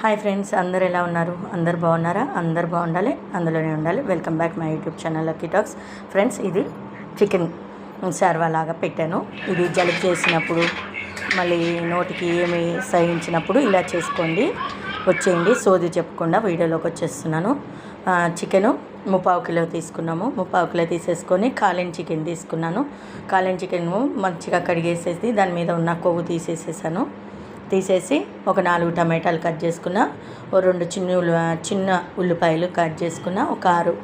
Hi friends అందరు ఎలా ఉన్నారు? అందరు బాగున్నారా? అందరు బాగుండాలి అందులోనే ఉండాలి. Welcome back my YouTube channel lucky talks. Friends ఇది చికెన్ సర్వా లాగా పెట్టాను. ఇది జలుబు చేసినప్పుడు మళ్ళీ నోటికి ఏమి సహించినప్పుడు ఇలా చేసుకోండి. వచ్చేయండి సోది చెప్పకుండా వీడియోలోకి వచ్చేస్తున్నాను. చికెను ముప్పావు కిలో తీసుకున్నాము. ముప్పావు కిలో తీసేసుకొని కాలిన చికెన్ తీసుకున్నాను. కాలిన చికెన్ మంచిగా కడిగేసేసి దాని మీద ఉన్న కొవ్వు తీసేసేసాను. తీసేసి ఒక నాలుగు టమాటాలు కట్ చేసుకున్న ఓ రెండు చిన్న ఉల్లి చిన్న ఉల్లిపాయలు కట్ చేసుకున్న ఒక ఆరు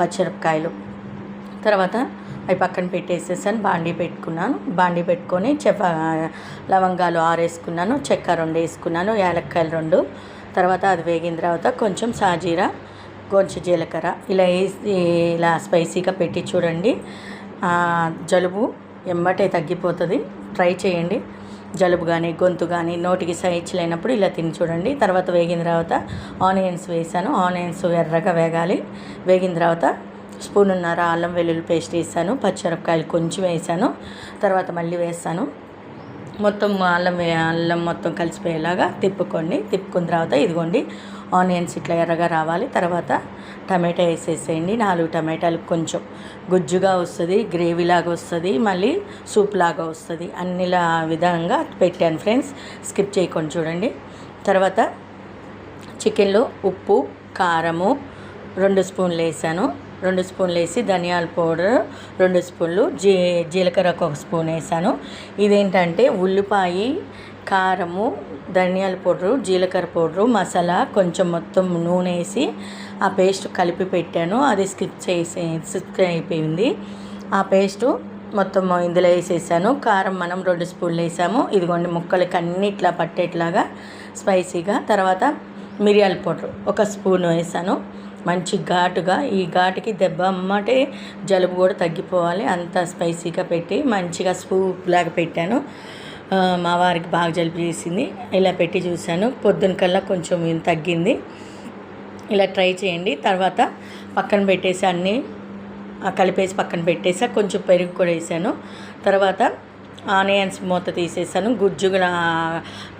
పచ్చిమిరపకాయలు. తర్వాత అవి పక్కన పెట్టేసేసాను బాండీ పెట్టుకున్నాను. బాండీ పెట్టుకొని చెప లవంగాలు ఆరేసుకున్నాను చెక్క రెండు వేసుకున్నాను యాలక్కాయలు రెండు. తర్వాత అది వేగిన తర్వాత కొంచెం సాజీరా కొంచెం జీలకర్ర. ఇలా వేసి ఇలా స్పైసీగా పెట్టి చూడండి. జలుబు ఎమ్మటే తగ్గిపోతుంది. ట్రై చేయండి. జలుబు కానీ గొంతు కానీ నోటికి సైజ్ లేనప్పుడు ఇలా తిని చూడండి. తర్వాత వేగిన తర్వాత ఆనియన్స్ వేసాను. ఆనియన్స్ ఎర్రగా వేగాలి. వేగిన తర్వాత స్పూన్ స్పూనున్నర అల్లం వెల్లుల్లి పేస్ట్ వేసాను. పచ్చిమిరపకాయలు కొంచెం వేసాను. తర్వాత మళ్ళీ వేస్తాను. మొత్తం అల్లం అల్లం మొత్తం కలిసిపోయేలాగా తిప్పుకోండి. తిప్పుకున్న తర్వాత ఇదిగోండి ఆనియన్స్ ఇట్లా ఎర్రగా రావాలి. తర్వాత టమాటా వేసేసేయండి. నాలుగు టమాటాలు కొంచెం గుజ్జుగా వస్తుంది గ్రేవీ లాగా వస్తుంది మళ్ళీ సూప్ లాగా వస్తుంది. అన్నిలా విధంగా పెట్టాను ఫ్రెండ్స్. స్కిప్ చేయకుండా చూడండి. తర్వాత చికెన్లో ఉప్పు కారము రెండు స్పూన్లు వేసాను. రెండు స్పూన్లు వేసి ధనియాల పౌడర్ రెండు స్పూన్లు జీ జీలకర్ర ఒక స్పూన్ వేసాను. ఇదేంటంటే ఉల్లిపాయ కారము ధనియాల పౌడరు జీలకర్ర పౌడరు మసాలా కొంచెం మొత్తం నూనె వేసి ఆ పేస్ట్ కలిపి పెట్టాను. అది స్కిప్ చేసి స్కిప్ అయిపోయింది. ఆ పేస్టు మొత్తం ఇందులో వేసేసాను. కారం మనం రెండు స్పూన్లు వేసాము. ఇదిగోండి ముక్కలకి అన్ని ఇట్లా పట్టేట్లాగా స్పైసీగా. తర్వాత మిరియాల పౌడర్ ఒక స్పూన్ వేసాను. మంచి ఘాటుగా ఈ ఘాటుకి దెబ్బ అమ్మటే జలుబు కూడా తగ్గిపోవాలి. అంత స్పైసీగా పెట్టి మంచిగా స్పూప్ లాగా పెట్టాను. మా వారికి బాగా జలుబు చేసింది. ఇలా పెట్టి చూశాను. పొద్దున కల్లా కొంచెం తగ్గింది. ఇలా ట్రై చేయండి. తర్వాత పక్కన పెట్టేసి అన్నీ కలిపేసి పక్కన పెట్టేసా కొంచెం పెరుగు కూడా వేసాను. తర్వాత ఆనియన్స్ మూత తీసేసాను. గుజ్జుగా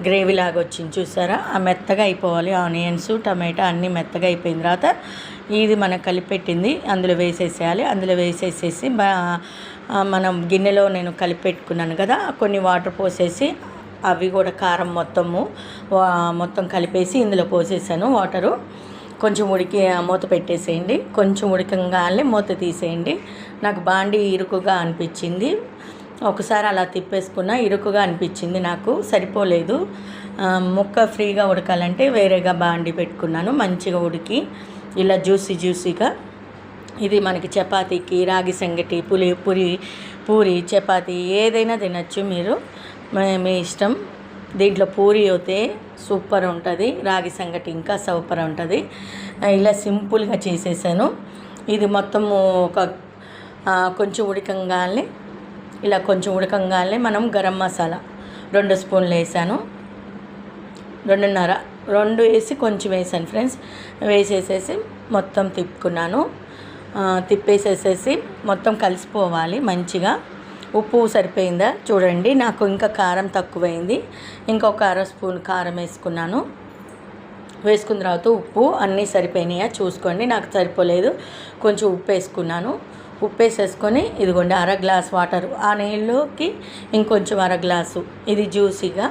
గ్రేవీ లాగా వచ్చింది చూసారా? ఆ మెత్తగా అయిపోవాలి ఆనియన్స్ టమాటా అన్నీ మెత్తగా అయిపోయిన తర్వాత ఇది మనం కలిపెట్టింది. అందులో వేసేసేయాలి. అందులో వేసేసేసి మనం గిన్నెలో నేను కలిపెట్టుకున్నాను కదా కొన్ని వాటర్ పోసేసి అవి కూడా కారం మొత్తము మొత్తం కలిపేసి ఇందులో పోసేసాను వాటరు. కొంచెం ఉడికి మూత పెట్టేసేయండి. కొంచెం ఉడకంగానే మూత తీసేయండి. నాకు బాండి ఇరుకుగా అనిపించింది. ఒకసారి అలా తిప్పేసుకున్న ఇరుకుగా అనిపించింది నాకు సరిపోలేదు. ముక్క ఫ్రీగా ఉడకాలంటే వేరేగా బాండి పెట్టుకున్నాను మంచిగా ఉడికి ఇలా జ్యూసీ జ్యూసీగా. ఇది మనకి చపాతీకి రాగి సంగటి పులి పూరి పూరి చపాతీ ఏదైనా తినచ్చు మీరు. మీ- ఇష్టం. దీంట్లో పూరి అయితే సూపర్ ఉంటుంది రాగి సంగటి ఇంకా సూపర్ ఉంటుంది. ఇలా సింపుల్గా చేసేసాను. ఇది మొత్తము ఒక కొంచెం ఉడకంగానే ఇలా కొంచెం ఉడకంగానే మనం గరం మసాలా రెండు స్పూన్లు వేసాను. రెండున్నర. రెండు వేసి కొంచెం వేసాను ఫ్రెండ్స్. వేసేసేసి మొత్తం తిప్పుకున్నాను. తిప్పేసేసేసి మొత్తం కలిసిపోవాలి మంచిగా. ఉప్పు సరిపోయిందా? చూడండి నాకు ఇంకా కారం తక్కువైంది. ఇంకొక అర స్పూన్ కారం వేసుకున్నాను. వేసుకున్న తర్వాత ఉప్పు అన్నీ సరిపోయినాయా? చూసుకోండి నాకు సరిపోలేదు. కొంచెం ఉప్పు వేసుకున్నాను. ఉప్పు వేసేసుకొని ఇదిగోండి అర గ్లాస్ వాటర్ ఆ నీళ్ళకి ఇంకొంచెం అర గ్లాసు. ఇది జ్యూసీగా.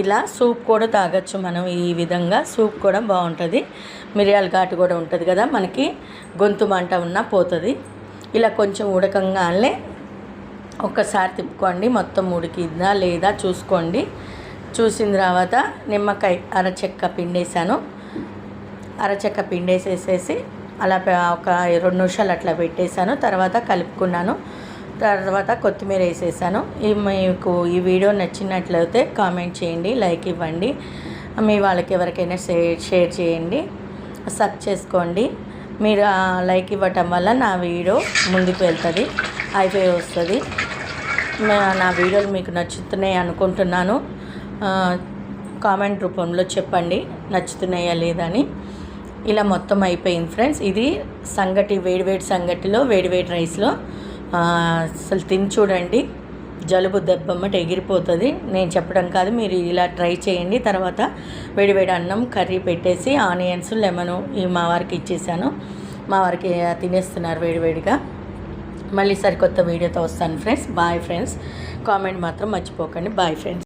ఇలా సూప్ కూడా తాగొచ్చు మనం ఈ విధంగా. సూప్ కూడా బాగుంటుంది. మిరియాల ఘాటు కూడా ఉంటుంది కదా మనకి. గొంతు మంట ఉన్నా పోతుంది. ఇలా కొంచెం ఉడకంగానే ఒక్కసారి తిప్పుకోండి. మొత్తం ఉడికిందా లేదా చూసుకోండి. చూసిన తర్వాత నిమ్మకాయ అరచెక్క పిండేసాను అరచెక్క పిండేసేసేసి అలా ఒక రెండు నిమిషాలు అట్లా పెట్టేశాను. తర్వాత కలుపుకున్నాను. తర్వాత కొత్తిమీర వేసేసాను. ఈ మీకు ఈ వీడియో నచ్చినట్లయితే కామెంట్ చేయండి లైక్ ఇవ్వండి. మీ వాళ్ళకి ఎవరికైనా షేర్ షేర్ చేయండి. సబ్ చేసుకోండి. మీరు లైక్ ఇవ్వటం వల్ల నా వీడియో ముందుకు వెళ్తుంది అయిపోయి వస్తుంది. నా- వీడియోలు మీకు నచ్చుతున్నాయి అనుకుంటున్నాను. కామెంట్ రూపంలో చెప్పండి నచ్చుతున్నాయా లేదని ఇలా మొత్తం అయిపోయింది ఫ్రెండ్స్. ఇది సంగటి వేడివేడి సంగటిలో వేడివేడి రైస్లో. అసలు తిని చూడండి. జలుబు దెబ్బమ్మట ఎగిరిపోతుంది. నేను చెప్పడం కాదు మీరు ఇలా ట్రై చేయండి. తర్వాత వేడివేడి అన్నం కర్రీ పెట్టేసి ఆనియన్స్ లెమను ఈ మా వారికి ఇచ్చేసాను. మా వారికి తినేస్తున్నారు వేడివేడిగా. మళ్ళీ సరికొత్త వీడియోతో వస్తాను ఫ్రెండ్స్. Bye friends. కామెంట్ మాత్రం మర్చిపోకండి. Bye friends.